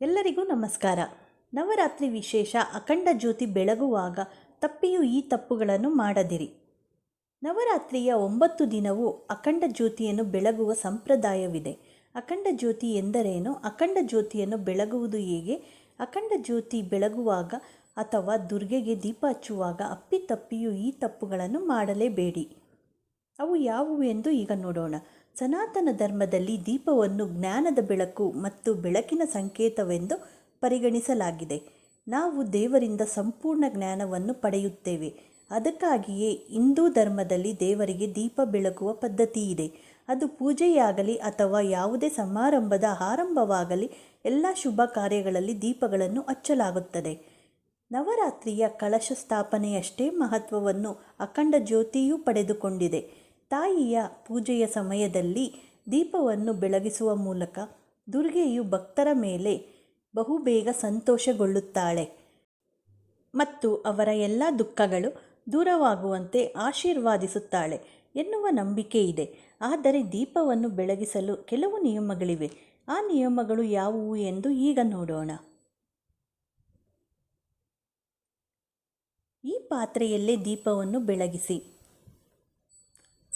ಎಲ್ಲರಿಗೂ ನಮಸ್ಕಾರ. ನವರಾತ್ರಿ ವಿಶೇಷ ಅಖಂಡ ಜ್ಯೋತಿ ಬೆಳಗುವಾಗ ತಪ್ಪಿಯೂ ಈ ತಪ್ಪುಗಳನ್ನು ಮಾಡದಿರಿ. ನವರಾತ್ರಿಯ ಒಂಬತ್ತು ದಿನವೂ ಅಖಂಡ ಜ್ಯೋತಿಯನ್ನು ಬೆಳಗುವ ಸಂಪ್ರದಾಯವಿದೆ. ಅಖಂಡ ಜ್ಯೋತಿ ಎಂದರೇನು? ಅಖಂಡ ಜ್ಯೋತಿಯನ್ನು ಬೆಳಗುವುದು ಹೇಗೆ? ಅಖಂಡ ಜ್ಯೋತಿ ಬೆಳಗುವಾಗ ಅಥವಾ ದುರ್ಗೆಗೆ ದೀಪ ಹಚ್ಚುವಾಗ ಅಪ್ಪಿತಪ್ಪಿಯೂ ಈ ತಪ್ಪುಗಳನ್ನು ಮಾಡಲೇಬೇಡಿ. ಅವು ಯಾವುವು ಎಂದು ಈಗ ನೋಡೋಣ. ಸನಾತನ ಧರ್ಮದಲ್ಲಿ ದೀಪವನ್ನು ಜ್ಞಾನದ ಬೆಳಕು ಮತ್ತು ಬೆಳಕಿನ ಸಂಕೇತವೆಂದು ಪರಿಗಣಿಸಲಾಗಿದೆ. ನಾವು ದೇವರಿಂದ ಸಂಪೂರ್ಣ ಜ್ಞಾನವನ್ನು ಪಡೆಯುತ್ತೇವೆ. ಅದಕ್ಕಾಗಿಯೇ ಹಿಂದೂ ಧರ್ಮದಲ್ಲಿ ದೇವರಿಗೆ ದೀಪ ಬೆಳಗುವ ಪದ್ಧತಿ ಇದೆ ಅದು ಪೂಜೆಯಾಗಲಿ ಅಥವಾ ಯಾವುದೇ ಸಮಾರಂಭದ ಆರಂಭವಾಗಲಿ ಎಲ್ಲ ಶುಭ ಕಾರ್ಯಗಳಲ್ಲಿ ದೀಪಗಳನ್ನು ಹಚ್ಚಲಾಗುತ್ತದೆ. ನವರಾತ್ರಿಯ ಕಳಶ ಸ್ಥಾಪನೆಯಷ್ಟೇ ಮಹತ್ವವನ್ನು ಅಖಂಡ ಜ್ಯೋತಿಯೂ ಪಡೆದುಕೊಂಡಿದೆ. ತಾಯಿಯ ಪೂಜೆಯ ಸಮಯದಲ್ಲಿ ದೀಪವನ್ನು ಬೆಳಗಿಸುವ ಮೂಲಕ ದುರ್ಗೆಯು ಭಕ್ತರ ಮೇಲೆ ಬಹುಬೇಗ ಸಂತೋಷಗೊಳ್ಳುತ್ತಾಳೆ. ಮತ್ತು ಅವರ ಎಲ್ಲ ದುಃಖಗಳು ದೂರವಾಗುವಂತೆ ಆಶೀರ್ವಾದಿಸುತ್ತಾಳೆ ಎನ್ನುವ ನಂಬಿಕೆ ಇದೆ. ಆದರೆ ದೀಪವನ್ನು ಬೆಳಗಿಸಲು ಕೆಲವು ನಿಯಮಗಳಿವೆ. ಆ ನಿಯಮಗಳು ಯಾವುವು ಎಂದು ಈಗ ನೋಡೋಣ. ಈ ಪಾತ್ರೆಯಲ್ಲೇ ದೀಪವನ್ನು ಬೆಳಗಿಸಿ.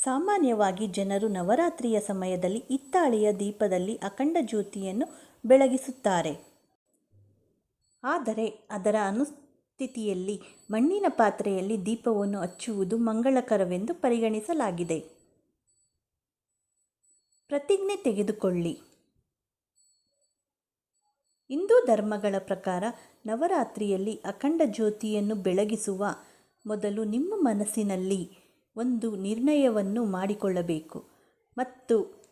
ಸಾಮಾನ್ಯವಾಗಿ ಜನರು ನವರಾತ್ರಿಯ ಸಮಯದಲ್ಲಿ ಹಿತ್ತಾಳೆಯ ದೀಪದಲ್ಲಿ ಅಖಂಡ ಜ್ಯೋತಿಯನ್ನು ಬೆಳಗಿಸುತ್ತಾರೆ. ಆದರೆ ಅದರ ಅನುಸ್ಥಿತಿಯಲ್ಲಿ ಮಣ್ಣಿನ ಪಾತ್ರೆಯಲ್ಲಿ ದೀಪವನ್ನು ಹಚ್ಚುವುದು ಮಂಗಳಕರವೆಂದು ಪರಿಗಣಿಸಲಾಗಿದೆ. ಪ್ರತಿಜ್ಞೆ ತೆಗೆದುಕೊಳ್ಳಿ. ಹಿಂದೂ ಧರ್ಮಗಳ ಪ್ರಕಾರ ನವರಾತ್ರಿಯಲ್ಲಿ ಅಖಂಡ ಜ್ಯೋತಿಯನ್ನು ಬೆಳಗಿಸುವ ಮೊದಲು ನಿಮ್ಮ ಮನಸ್ಸಿನಲ್ಲಿ ಒಂದು ನಿರ್ಣಯವನ್ನು ಮಾಡಿಕೊಳ್ಳಬೇಕು. ಮತ್ತು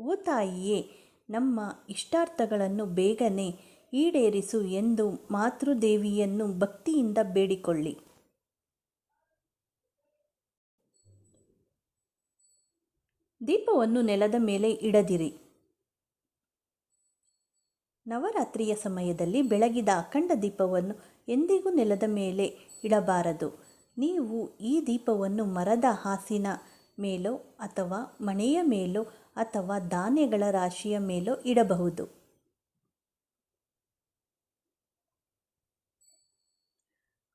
ಓ ತಾಯಿಯೇ, ನಮ್ಮ ಇಷ್ಟಾರ್ಥಗಳನ್ನು ಬೇಗನೆ ಈಡೇರಿಸು ಎಂದು ಮಾತೃದೇವಿಯನ್ನು ಭಕ್ತಿಯಿಂದ ಬೇಡಿಕೊಳ್ಳಿ. ದೀಪವನ್ನು ನೆಲದ ಮೇಲೆ ಇಡದಿರಿ. ನವರಾತ್ರಿಯ ಸಮಯದಲ್ಲಿ ಬೆಳಗಿದ ಅಖಂಡ ದೀಪವನ್ನು ಎಂದಿಗೂ ನೆಲದ ಮೇಲೆ ಇಡಬಾರದು. ನೀವು ಈ ದೀಪವನ್ನು ಮರದ ಹಾಸಿನ ಮೇಲೋ ಅಥವಾ ಮಣೆಯ ಮೇಲೋ ಅಥವಾ ಧಾನ್ಯಗಳ ರಾಶಿಯ ಮೇಲೋ ಇಡಬಹುದು.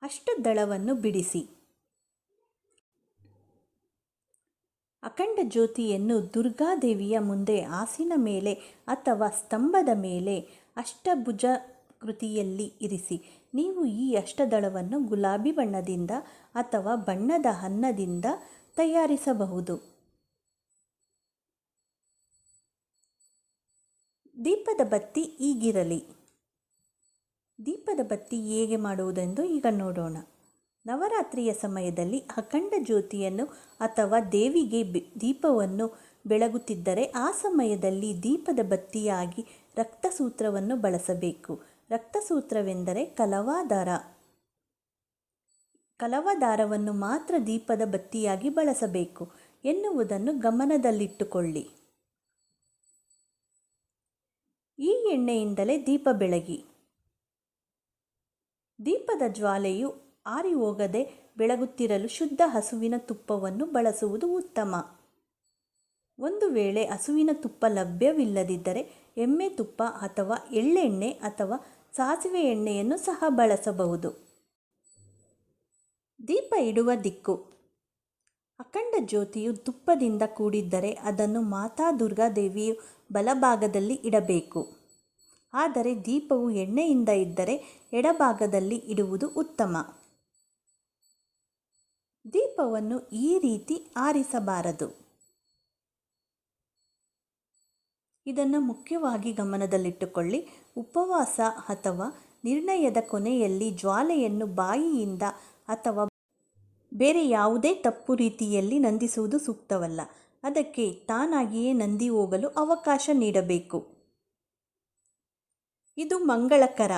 ಅಷ್ಟದಳವನ್ನು ಬಿಡಿಸಿ. ಅಖಂಡ ಜ್ಯೋತಿಯನ್ನು ದುರ್ಗಾದೇವಿಯ ಮುಂದೆ ಹಾಸಿನ ಮೇಲೆ ಅಥವಾ ಸ್ತಂಭದ ಮೇಲೆ ಅಷ್ಟಭುಜ ಕೃತಿಯಲ್ಲಿ ಇರಿಸಿ. ನೀವು ಈ ಅಷ್ಟದಳವನ್ನು ಗುಲಾಬಿ ಬಣ್ಣದಿಂದ ಅಥವಾ ಬಣ್ಣದ ಅನ್ನದಿಂದ ತಯಾರಿಸಬಹುದು. ದೀಪದ ಬತ್ತಿ ಈಗಿರಲಿ. ದೀಪದ ಬತ್ತಿ ಹೇಗೆ ಮಾಡುವುದೆಂದು ಈಗ ನೋಡೋಣ. ನವರಾತ್ರಿಯ ಸಮಯದಲ್ಲಿ ಅಖಂಡ ಜ್ಯೋತಿಯನ್ನು ಅಥವಾ ದೇವಿಗೆ ದೀಪವನ್ನು ಬೆಳಗುತ್ತಿದ್ದರೆ ಆ ಸಮಯದಲ್ಲಿ ದೀಪದ ಬತ್ತಿಯಾಗಿ ರಕ್ತಸೂತ್ರವನ್ನು ಬಳಸಬೇಕು. ರಕ್ತಸೂತ್ರವೆಂದರೆ ಕಲವಾದಾರ. ಕಲವದಾರವನ್ನು ಮಾತ್ರ ದೀಪದ ಬತ್ತಿಯಾಗಿ ಬಳಸಬೇಕು. ಎನ್ನುವುದನ್ನು ಗಮನದಲ್ಲಿಟ್ಟುಕೊಳ್ಳಿ. ಈ ಎಣ್ಣೆಯಿಂದಲೇ ದೀಪ ಬೆಳಗಿ. ದೀಪದ ಜ್ವಾಲೆಯು ಆರಿ ಹೋಗದೆ ಬೆಳಗುತ್ತಿರಲು ಶುದ್ಧ ಹಸುವಿನ ತುಪ್ಪವನ್ನು ಬಳಸುವುದು ಉತ್ತಮ. ಒಂದು ವೇಳೆ ಹಸುವಿನ ತುಪ್ಪ ಲಭ್ಯವಿಲ್ಲದಿದ್ದರೆ ಎಮ್ಮೆ ತುಪ್ಪ ಅಥವಾ ಎಳ್ಳೆಣ್ಣೆ ಅಥವಾ ಸಾಸಿವೆ ಎಣ್ಣೆಯನ್ನು ಸಹ ಬಳಸಬಹುದು. ದೀಪ ಇಡುವ ದಿಕ್ಕು. ಅಖಂಡ ಜ್ಯೋತಿಯು ತುಪ್ಪದಿಂದ ಕೂಡಿದ್ದರೆ ಅದನ್ನು ಮಾತಾ ದುರ್ಗಾದೇವಿಯು ಬಲಭಾಗದಲ್ಲಿ ಇಡಬೇಕು. ಆದರೆ ದೀಪವು ಎಣ್ಣೆಯಿಂದ ಇದ್ದರೆ ಎಡಭಾಗದಲ್ಲಿ ಇಡುವುದು ಉತ್ತಮ. ದೀಪವನ್ನು ಈ ರೀತಿ ಆರಿಸಬಾರದು. ಇದನ್ನು ಮುಖ್ಯವಾಗಿ ಗಮನದಲ್ಲಿಟ್ಟುಕೊಳ್ಳಿ. ಉಪವಾಸ ಅಥವಾ ನಿರ್ಣಯದ ಕೊನೆಯಲ್ಲಿ ಜ್ವಾಲೆಯನ್ನು ಬಾಯಿಯಿಂದ ಅಥವಾ ಬೇರೆ ಯಾವುದೇ ತಪ್ಪು ರೀತಿಯಲ್ಲಿ ನಂದಿಸುವುದು ಸೂಕ್ತವಲ್ಲ. ಅದಕ್ಕೆ ತಾನಾಗಿಯೇ ನಂದಿ ಹೋಗಲು ಅವಕಾಶ ನೀಡಬೇಕು. ಇದು ಮಂಗಳಕರ.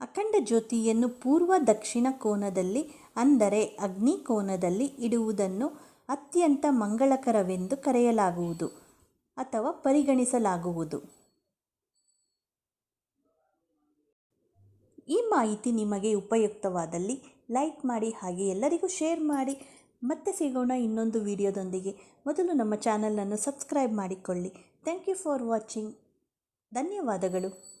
ಅಖಂಡ ಜ್ಯೋತಿಯನ್ನು ಪೂರ್ವ ದಕ್ಷಿಣ ಕೋನದಲ್ಲಿ ಅಂದರೆ ಅಗ್ನಿ ಕೋನದಲ್ಲಿ ಇಡುವುದನ್ನು ಅತ್ಯಂತ ಮಂಗಳಕರವೆಂದು ಕರೆಯಲಾಗುವುದು ಅಥವಾ ಪರಿಗಣಿಸಲಾಗುವುದು. ಈ ಮಾಹಿತಿ ನಿಮಗೆ ಉಪಯುಕ್ತವಾದಲ್ಲಿ ಲೈಕ್ ಮಾಡಿ ಹಾಗೆ ಎಲ್ಲರಿಗೂ ಶೇರ್ ಮಾಡಿ. ಮತ್ತೆ ಸಿಗೋಣ ಇನ್ನೊಂದು ವಿಡಿಯೋದೊಂದಿಗೆ. ಮೊದಲು ನಮ್ಮ ಚಾನಲನ್ನು ಸಬ್ಸ್ಕ್ರೈಬ್ ಮಾಡಿಕೊಳ್ಳಿ. Thank you for watching. ಧನ್ಯವಾದಗಳು.